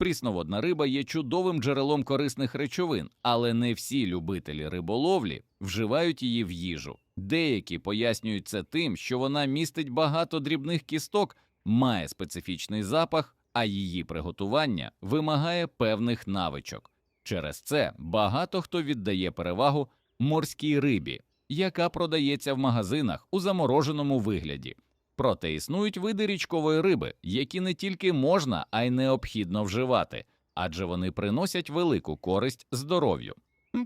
Прісноводна риба є чудовим джерелом корисних речовин, але не всі любителі риболовлі вживають її в їжу. Деякі пояснюють це тим, що вона містить багато дрібних кісток, має специфічний запах, а її приготування вимагає певних навичок. Через це багато хто віддає перевагу морській рибі, яка продається в магазинах у замороженому вигляді. Проте існують види річкової риби, які не тільки можна, а й необхідно вживати, адже вони приносять велику користь здоров'ю.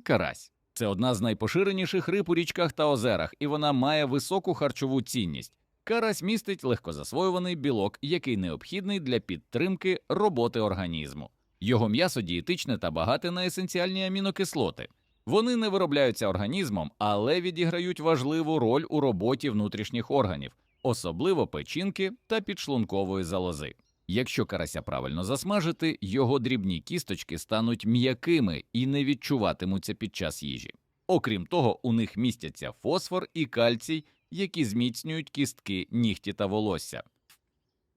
Карась це одна з найпоширеніших риб у річках та озерах, і вона має високу харчову цінність. Карась містить легкозасвоюваний білок, який необхідний для підтримки роботи організму. Його м'ясо дієтичне та багате на есенціальні амінокислоти. Вони не виробляються організмом, але відіграють важливу роль у роботі внутрішніх органів, особливо печінки та підшлункової залози. Якщо карася правильно засмажити, його дрібні кісточки стануть м'якими і не відчуватимуться під час їжі. Окрім того, у них містяться фосфор і кальцій, які зміцнюють кістки, нігті та волосся.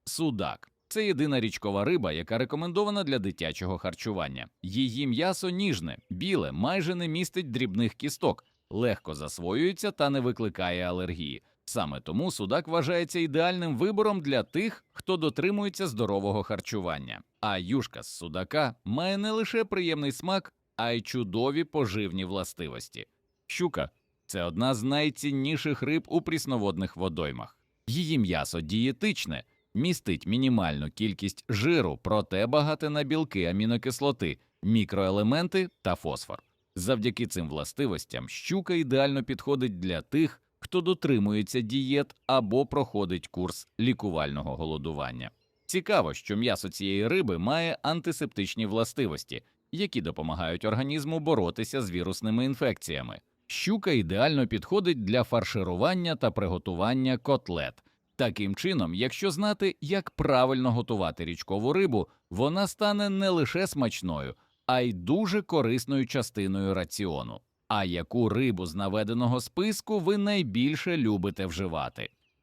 Судак це єдина річкова риба, яка рекомендована для дитячого харчування. Її м'ясо ніжне, біле, майже не містить дрібних кісток, легко засвоюється та не викликає алергії. Саме тому судак вважається ідеальним вибором для тих, хто дотримується здорового харчування. А юшка з судака має не лише приємний смак, а й чудові поживні властивості. Щука це одна з найцінніших риб у прісноводних водоймах. Її м'ясо дієтичне, містить мінімальну кількість жиру, проте багате на білки, амінокислоти, мікроелементи та фосфор. Завдяки цим властивостям щука ідеально підходить для тих, хто дотримується дієт або проходить курс лікувального голодування. Цікаво, що м'ясо цієї риби має антисептичні властивості, які допомагають організму боротися з вірусними інфекціями. Щука ідеально підходить для фарширування та приготування котлет. Таким чином, якщо знати, як правильно готувати річкову рибу, вона стане не лише смачною, а й дуже корисною частиною раціону. А яку рибу з наведеного списку ви найбільше любите вживати?